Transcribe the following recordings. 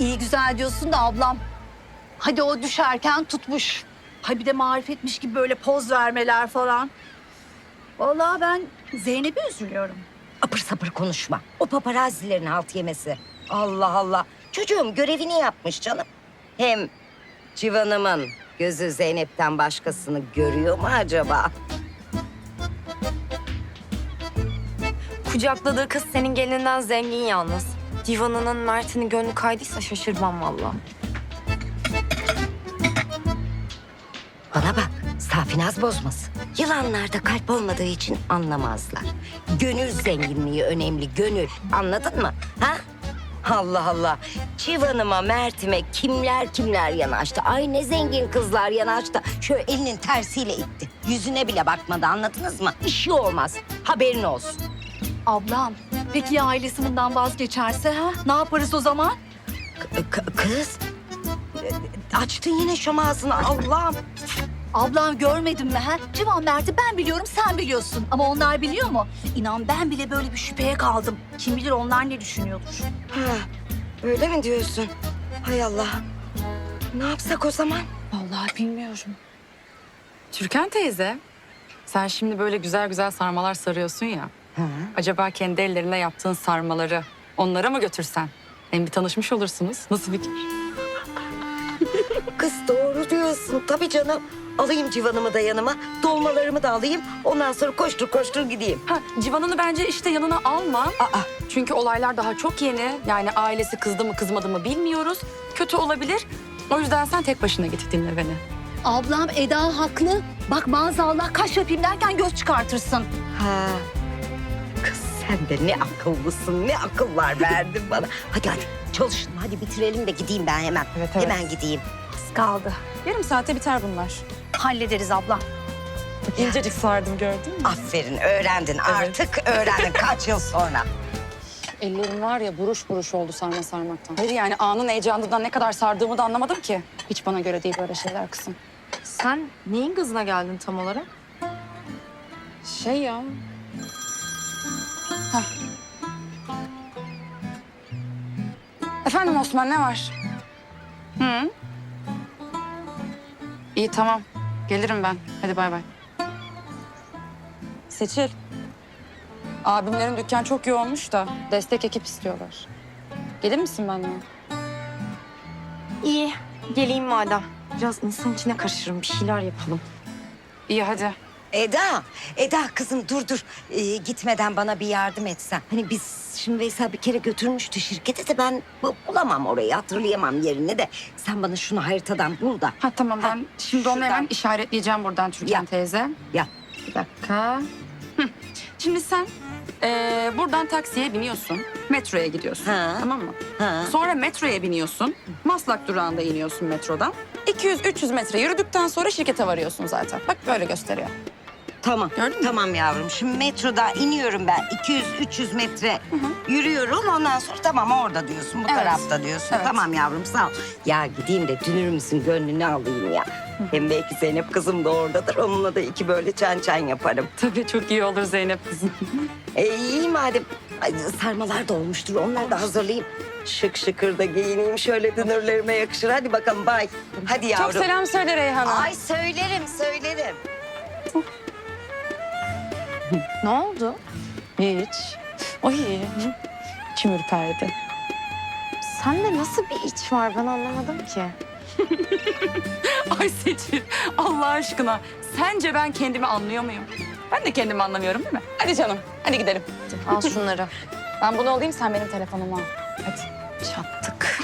İyi güzel diyorsun da ablam. Hadi o düşerken tutmuş. Ha bir de marifetmiş gibi böyle poz vermeler falan. Vallahi ben Zeynep'e üzülüyorum. Apır sapır konuşma. O paparazilerin halt yemesi. Allah Allah. Çocuğum görevini yapmış canım. Hem Civan'ımın gözü Zeynep'ten başkasını görüyor mu acaba? Kucakladığı kız senin gelinden zengin yalnız. Divanının Mert'inin gönlü kaydıysa şaşırmam vallahi. Bana bak, Safinaz bozması. Yılanlarda kalp olmadığı için anlamazlar. Gönül zenginliği önemli, gönül. Anladın mı? Ha? Allah Allah. Civan'ıma, Mert'ime kimler kimler yanaştı. Ay ne zengin kızlar yanaştı. Şöyle elinin tersiyle itti. Yüzüne bile bakmadı anladınız mı? İşi olmaz. Haberin olsun. Ablam peki ya ailesi bundan vazgeçerse ha? Ne yaparız o zaman? K- kız. e, Açtın yine şom ağzını Allah'ım. Ablam görmedin mi ha? Civan Mert'i ben biliyorum sen biliyorsun. Ama onlar biliyor mu? İnan ben bile böyle bir şüpheye kaldım. Kim bilir onlar ne düşünüyordur. Ha, öyle mi diyorsun? Hay Allah. Ne yapsak o zaman? Vallahi bilmiyorum. Türkan teyze, sen şimdi böyle güzel güzel sarmalar sarıyorsun ya. Ha. Acaba kendi ellerine yaptığın sarmaları onlara mı götürsen? Hem bir tanışmış olursunuz. Nasıl fikir? Kız doğru diyorsun. Tabii canım. Alayım civanımı da yanıma. Dolmalarımı da alayım. Ondan sonra koştur koştur gideyim. Ha, Civan'ını bence işte yanına alma. Aa, Çünkü olaylar daha çok yeni. Yani ailesi kızdı mı kızmadı mı bilmiyoruz. Kötü olabilir. O yüzden sen tek başına git dinle beni. Ablam Eda haklı. Bak maazallah kaş yapayım derken göz çıkartırsın. ha. Sen de ne akıllısın. Ne akıllar verdin bana. Hadi hadi çalışın. Hadi bitirelim de gideyim ben hemen. Evet, evet. Hemen gideyim. Az kaldı. Yarım saate biter bunlar. Hallederiz abla. İncecik sardım gördün mü? Aferin öğrendin. Artık öğrendin kaç yıl sonra. Ellerim var ya buruş buruş oldu sarma sarmaktan. Hayır yani anın heyecanından ne kadar sardığımı da anlamadım ki. Hiç bana göre değil böyle şeyler kızım. Sen neyin kızına geldin tam olarak? Şey ya. Efendim Osman ne var? Hı? İyi tamam. Gelirim ben. Hadi bay bay. Seçil. Abimlerin dükkan çok yoğunmuş da destek ekip istiyorlar. Gelir misin benimle? İyi, geleyim madem. Biraz insan içine karışırım, bir şeyler yapalım. İyi hadi. Eda, Eda kızım dur dur. Ee, gitmeden bana bir yardım etsen. Hani biz şimdi Veysel bir kere götürmüştü şirkete de ben bu- bulamam orayı, hatırlayamam yerini de. Sen bana şunu haritadan bul da. Ha tamam ben şimdi onu hemen şuradan. işaretleyeceğim buradan Türkan Ya. teyze. Ya. Bir dakika. Hı. Şimdi sen eee, buradan taksiye biniyorsun. Metroya gidiyorsun. Ha. Tamam mı? Ha. Sonra metroya biniyorsun. Maslak durağında iniyorsun metrodan. 200-300 metre yürüdükten sonra şirkete varıyorsun zaten. Bak böyle gösteriyor. Tamam. Gördün mü? Tamam yavrum. Şimdi metroda iniyorum ben. 200-300 metre yürüyorum. Ondan sonra tamam orada diyorsun. Bu Evet. tarafta diyorsun. Evet. Tamam yavrum sağ ol. Ya gideyim de dünür müsün gönlünü alayım ya. Hem belki Zeynep kızım da oradadır. Onunla da iki böyle çan çan yaparım. Tabii çok iyi olur Zeynep kızım. E iyi madem. Ay, sarmalar da olmuştur. Onları da hazırlayayım. Şık şıkır da giyineyim. Şöyle dünürlerime yakışır. Hadi bakalım bay. Hadi yavrum. çok selam söyle Reyhan'a. Ay söylerim söylerim. Ne oldu? Hiç. Ay içim ürperdi. Sende nasıl bir iç var ben anlamadım ki. Ay Seçil Allah aşkına sence ben kendimi anlıyor muyum? Ben de kendimi anlamıyorum değil mi? Hadi canım hadi gidelim. Al şunları. Ben bunu alayım sen benim telefonumu al. Hadi. Çattık.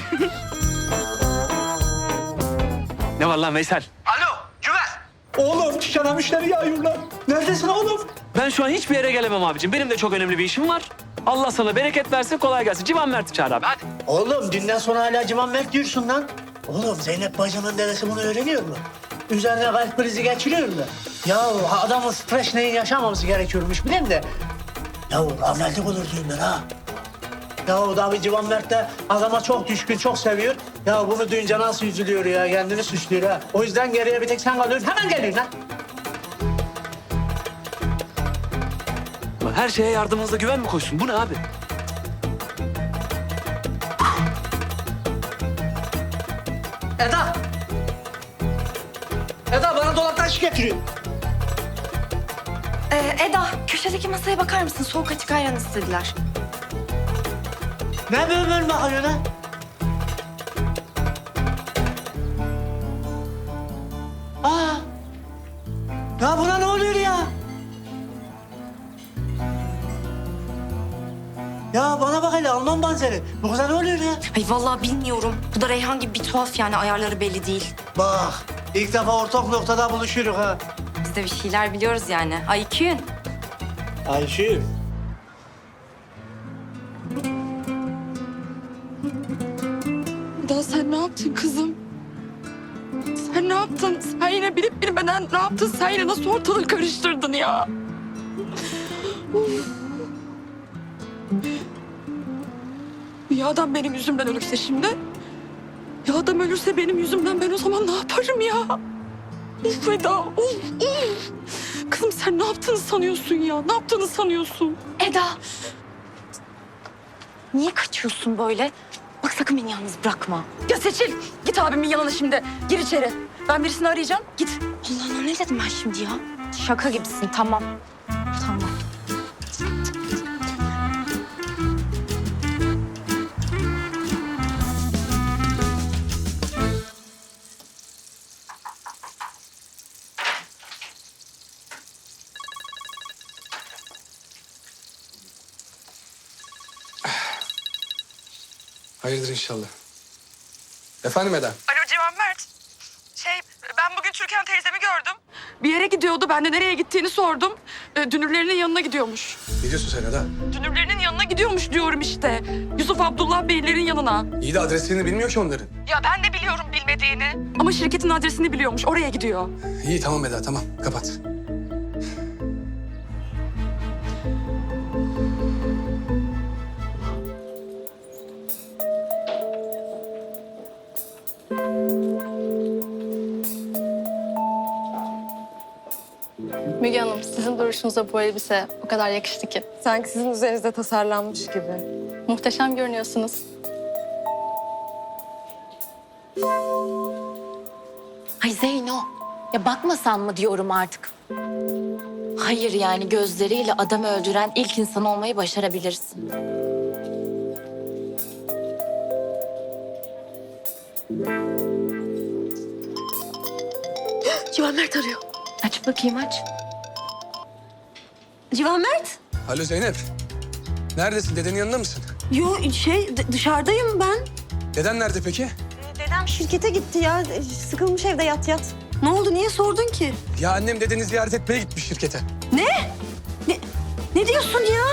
Ne var lan Veysel? Alo, Güven. Oğlum dükkana müşteri yağıyorlar. Neredesin oğlum? Ben şu an hiçbir yere gelemem abicim. Benim de çok önemli bir işim var. Allah sana bereket versin, kolay gelsin. Civan Mert'i çağır abi, hadi. Oğlum dünden sonra hala Civan Mert diyorsun lan. Oğlum Zeynep bacının dedesi bunu öğreniyor mu? Üzerine kalp krizi geçiriyor mu? Ya adamın stres neyin yaşamaması gerekiyormuş bileyim de. Ya rahmetlik olur ben ha. Ya o da bir Civan Mert de adama çok düşkün, çok seviyor. Ya bunu duyunca nasıl üzülüyor ya, kendini suçluyor ha. O yüzden geriye bir tek sen kalıyorsun. Hemen geliyorsun lan. Ulan her şeye yardımınızda güven mi koysun? Bu ne abi? Eda! Eda bana dolaptan su getiriyor. Ee, Eda, köşedeki masaya bakar mısın? Soğuk açık ayran istediler. Ne böyle böyle bakıyor lan? Kıza ne oluyor ya? Ay vallahi bilmiyorum. Bu da Reyhan gibi bir tuhaf yani ayarları belli değil. Bak ilk defa ortak noktada buluşuyoruz ha. Biz de bir şeyler biliyoruz yani. Ay Küyün. Ayşe. Eda sen ne yaptın kızım? Sen ne yaptın? Sen yine bilip bilmeden ne yaptın? Sen yine nasıl ortalığı karıştırdın ya? Ya adam benim yüzümden ölürse şimdi? Ya adam ölürse benim yüzümden ben o zaman ne yaparım ya? Uf Eda, uf, uf. Kızım sen ne yaptığını sanıyorsun ya? Ne yaptığını sanıyorsun? Eda. Niye kaçıyorsun böyle? Bak sakın beni yalnız bırakma. Ya Seçil, git abimin yanına şimdi. Gir içeri. Ben birisini arayacağım. Git. Allah'ım ne dedim ben şimdi ya? Şaka gibisin tamam. Tamam. Hayırdır inşallah. Efendim Eda? Alo Civan Mert. Şey, ben bugün Türkan teyzemi gördüm. Bir yere gidiyordu. Ben de nereye gittiğini sordum. E, dünürlerinin yanına gidiyormuş. Ne diyorsun sen Eda? Dünürlerinin yanına gidiyormuş diyorum işte. Yusuf Abdullah Beylerin yanına. İyi de adreslerini bilmiyor ki onların. Ya ben de biliyorum bilmediğini. Ama şirketin adresini biliyormuş. Oraya gidiyor. İyi tamam Eda tamam kapat. Duruşunuza bu elbise o kadar yakıştı ki. Sanki sizin üzerinizde tasarlanmış gibi. Muhteşem görünüyorsunuz. Ay Zeyno, ya bakmasan mı diyorum artık. Hayır yani gözleriyle adam öldüren ilk insan olmayı başarabilirsin. Civan Mert arıyor. Aç bakayım aç. Civan Mert? Alo Zeynep. Neredesin? Dedenin yanında mısın? Yo şey dışarıdayım ben. Deden nerede peki? Dedem şirkete gitti ya. Sıkılmış evde yat yat. Ne oldu? Niye sordun ki? Ya annem dedeni ziyaret etmeye gitmiş şirkete. Ne diyorsun ya?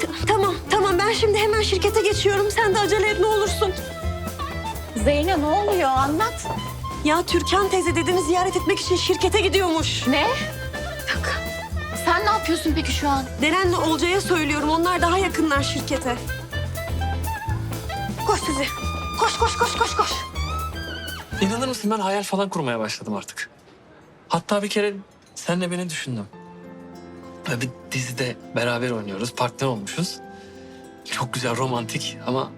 T- tamam, tamam. Ben şimdi hemen şirkete geçiyorum. Sen de acele et ne olursun. Zeyno ne oluyor anlat. Ya Türkan teyze dedeni ziyaret etmek için şirkete gidiyormuş. Ne? Yapıyorsun peki şu an? Deren'le Olcay'a söylüyorum. Onlar daha yakınlar şirkete. Koş sizi. Koş, koş, koş, koş, koş. İnanır mısın ben hayal falan kurmaya başladım artık. Hatta bir kere senle beni düşündüm. Ya Bir dizide beraber oynuyoruz, partner olmuşuz. Çok güzel, romantik ama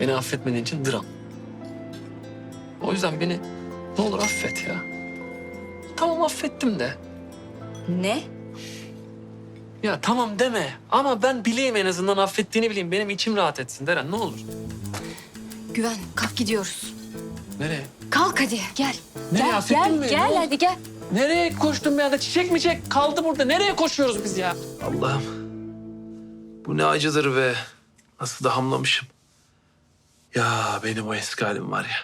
beni affetmediğin için dram. O yüzden beni ne olur affet ya. Tamam affettim de. Ne? Ya tamam deme ama ben bileyim en azından affettiğini bileyim. Benim içim rahat etsin Deren ne olur. Güven, kalk gidiyoruz. Nereye? Kalk hadi, gel. Nereye Gel affettin gel mi? gel Ne- hadi gel. Nereye koştum bir anda? Çiçek mi çek kaldı burada. Nereye koşuyoruz biz ya? Allah'ım. Bu ne acıdır be. Nasıl da hamlamışım. Ya benim o eski halim var ya.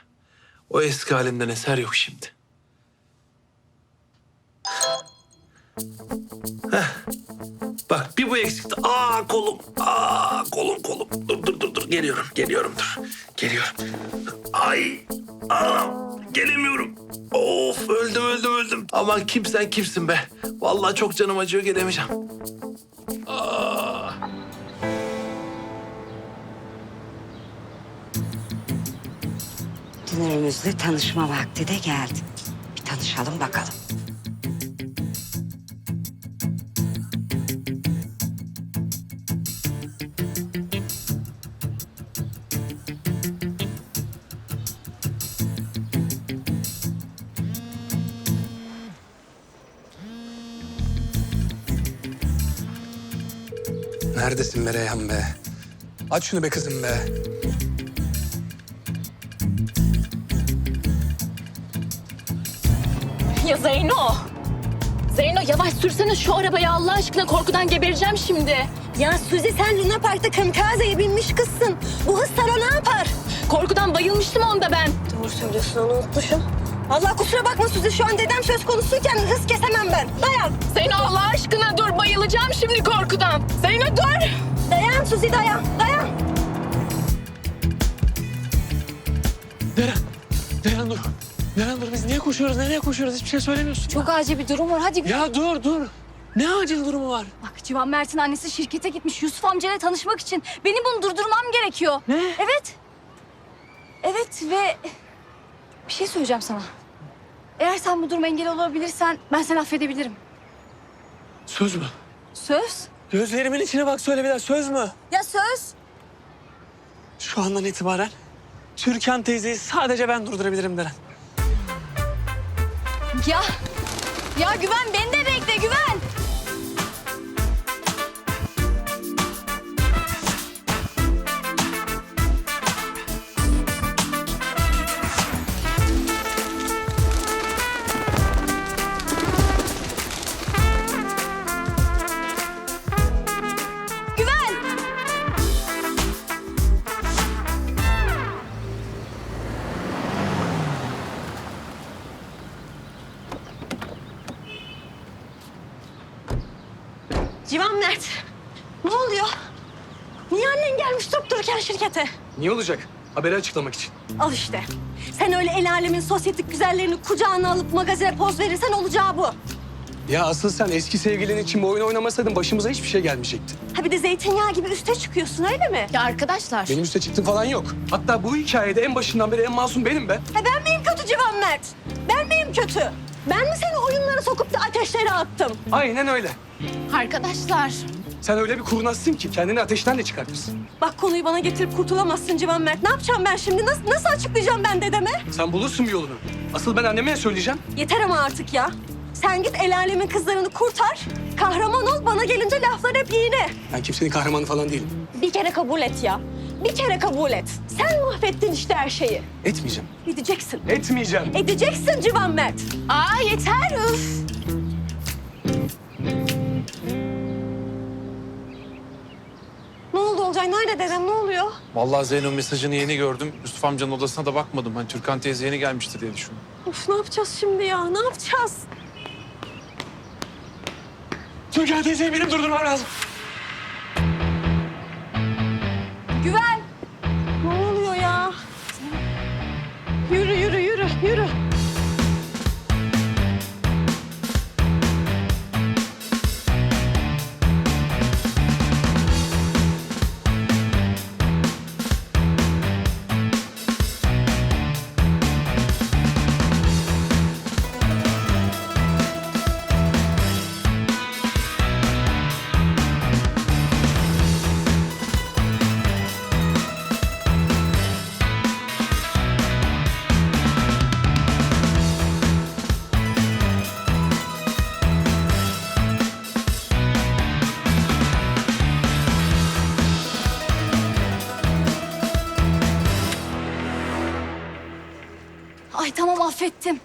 O eski halimden eser yok şimdi. Heh. Bak bir bu eksikti. Aa kolum. Aa kolum kolum. Dur dur dur dur. Geliyorum geliyorum dur. Geliyorum. Ay. Aa, gelemiyorum. Of öldüm öldüm öldüm. Aman kimsen kimsin be. Vallahi çok canım acıyor gelemeyeceğim. Aa. Dünürümüzle tanışma vakti de geldi. Bir tanışalım bakalım. Neredesin be Reyhan be? Aç şunu be kızım be. Ya Zeyno! Zeyno yavaş sürsene şu arabayı Allah aşkına korkudan gebereceğim şimdi. Ya Suzi sen Luna Park'ta kamikazeye binmiş kızsın. Bu hız sana ne yapar? Korkudan bayılmıştım onda ben. Doğru söylüyorsun onu unutmuşum. Allah kusura bakma Suzi şu an dedem söz konusuyken hız kesemem ben. Dayan. Zeyno Allah aşkına dur bayılacağım şimdi korkudan. Zeyno dur! Dayan Suzi dayan. Dayan. Deren, Deren dur. Deren dur biz niye koşuyoruz, nereye koşuyoruz hiçbir şey söylemiyorsun. Çok acil bir durum var. Hadi Ya dur dur. Ne acil durumu var? Bak Civan Mert'in annesi şirkete gitmiş Yusuf amcayla tanışmak için. Benim bunu durdurmam gerekiyor. Ne? Evet. Evet ve bir şey söyleyeceğim sana. Eğer sen bu duruma engel olabilirsen ben seni affedebilirim. Söz mü? Söz? Gözlerimin içine bak söyle bir daha söz mü? Ya söz? Şu andan itibaren Türkan teyzeyi sadece ben durdurabilirim Deren. Ya. Ya güven beni de bekle güven. Güven. Annen gelmiş durup dururken şirkete? Niye olacak? Haberi açıklamak için. Al işte. Sen öyle el alemin sosyetik güzellerini kucağına alıp magazine poz verirsen olacağı bu. Ya asıl sen eski sevgilin için bu oyunu oynamasaydın başımıza hiçbir şey gelmeyecekti. Ha bir de zeytinyağı gibi üste çıkıyorsun öyle mi? Ya arkadaşlar. Benim üste çıktım falan yok. Hatta bu hikayede en başından beri en masum benim be. Ha ben miyim kötü Civan Mert? Ben miyim kötü? Ben mi seni oyunlara sokup da ateşlere attım? Aynen öyle. Arkadaşlar. Sen öyle bir kurnazsın ki kendini ateşten de çıkartırsın. Bak konuyu bana getirip kurtulamazsın Civan Mert. Ne yapacağım ben şimdi? Nasıl, nasıl açıklayacağım ben dedeme? Sen bulursun bir yolunu. Asıl ben anneme ne söyleyeceğim? Yeter ama artık ya. Sen git el alemin kızlarını kurtar. Kahraman ol bana gelince laflar hep iğne. Ben kimsenin kahramanı falan değilim. Bir kere kabul et ya. Bir kere kabul et. Sen mahvettin işte her şeyi. Etmeyeceğim. Edeceksin. Etmeyeceğim. Edeceksin Civan Mert. Aa yeter üf. Olcay? Nerede dedem? Ne oluyor? Vallahi Zeyno mesajını yeni gördüm. Yusuf amcanın odasına da bakmadım. Hani Türkan teyze yeni gelmiştir diye düşündüm. Of ne yapacağız şimdi ya? Ne yapacağız? Türkan teyzeyi benim durdurmam lazım. Güven. Tamam affettim.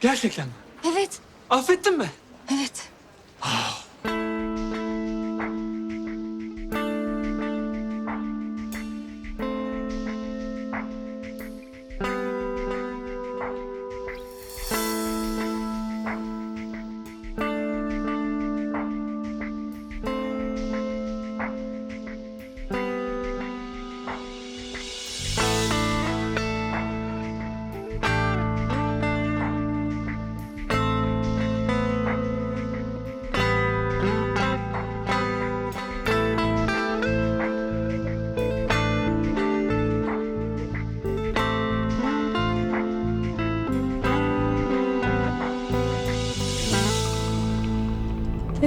Gerçekten mi? Evet. Affettin mi? Evet.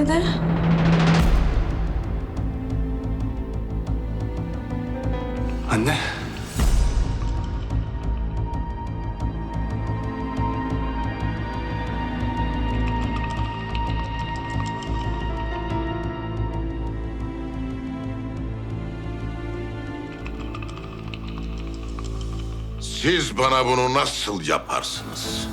nerede? Anne. Siz bana bunu nasıl yaparsınız?